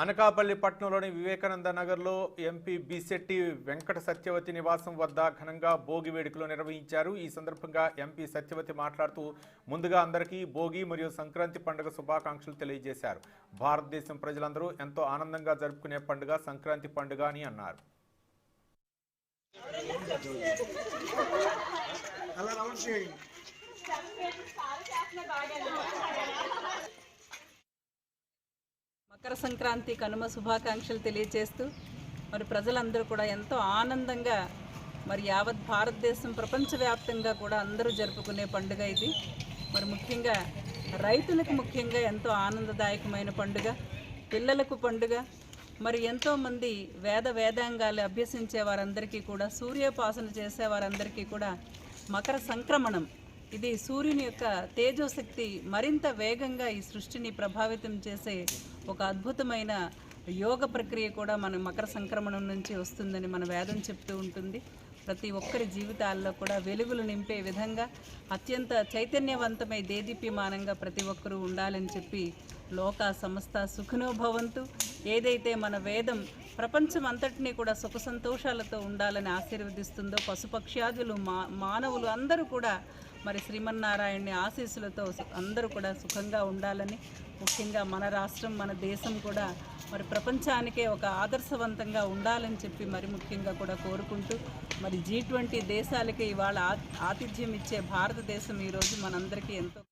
అనకాపల్లి పట్టణంలోని వివేకానంద నగర్లో ఎంపీ బిశెట్టి వెంకట సత్యవతి నివాసం వద్ద ఘనంగా భోగి వేడుకలు నిర్వహించారు. ఈ సందర్భంగా ఎంపీ సత్యవతి మాట్లాడుతూ ముందుగా అందరికీ భోగి మరియు సంక్రాంతి పండుగ శుభాకాంక్షలు తెలియజేశారు. భారతదేశం ప్రజలందరూ ఎంతో ఆనందంగా జరుపుకునే పండుగ సంక్రాంతి పండుగ అని అన్నారు. అలా చేయండి. మకర సంక్రాంతి కనుమ శుభాకాంక్షలు తెలియజేస్తూ మరి ప్రజలందరూ కూడా ఎంతో ఆనందంగా మరి యావత్ భారతదేశం ప్రపంచవ్యాప్తంగా కూడా అందరూ జరుపుకునే పండుగ ఇది. మరి ముఖ్యంగా రైతులకు ముఖ్యంగా ఎంతో ఆనందదాయకమైన పండుగ పిల్లలకు పండుగ మరి ఎంతోమంది వేద వేదాంగాలు అభ్యసించే వారందరికీ కూడా సూర్యోపాసన చేసే వారందరికీ కూడా మకర సంక్రమణం ఇది సూర్యుని యొక్క తేజోశక్తి మరింత వేగంగా ఈ సృష్టిని ప్రభావితం చేసే ఒక అద్భుతమైన యోగ ప్రక్రియ కూడా మన మకర సంక్రమణం నుంచి వస్తుందని మన వేదం చెప్తూ ఉంటుంది. ప్రతి ఒక్కరి జీవితాల్లో కూడా వెలుగులు నింపే విధంగా అత్యంత చైతన్యవంతమై దేదీప్యమానంగా ప్రతి ఒక్కరూ ఉండాలని చెప్పి లోక సంస్థ సుఖనోభవంతు ఏదైతే మన వేదం ప్రపంచం అంతటినీ కూడా సుఖ సంతోషాలతో ఉండాలని ఆశీర్వదిస్తుందో పశుపక్ష్యాదులు మా మానవులు అందరూ కూడా మరి శ్రీమన్నారాయణని ఆశీస్సులతో అందరూ కూడా సుఖంగా ఉండాలని ముఖ్యంగా మన రాష్ట్రం మన దేశం కూడా మరి ప్రపంచానికే ఒక ఆదర్శవంతంగా ఉండాలని చెప్పి మరి ముఖ్యంగా కూడా కోరుకుంటూ మరి జీ ట్వంటీ దేశాలకి ఇవాళ ఆతిథ్యం ఇచ్చే భారతదేశం ఈరోజు మనందరికీ ఎంతో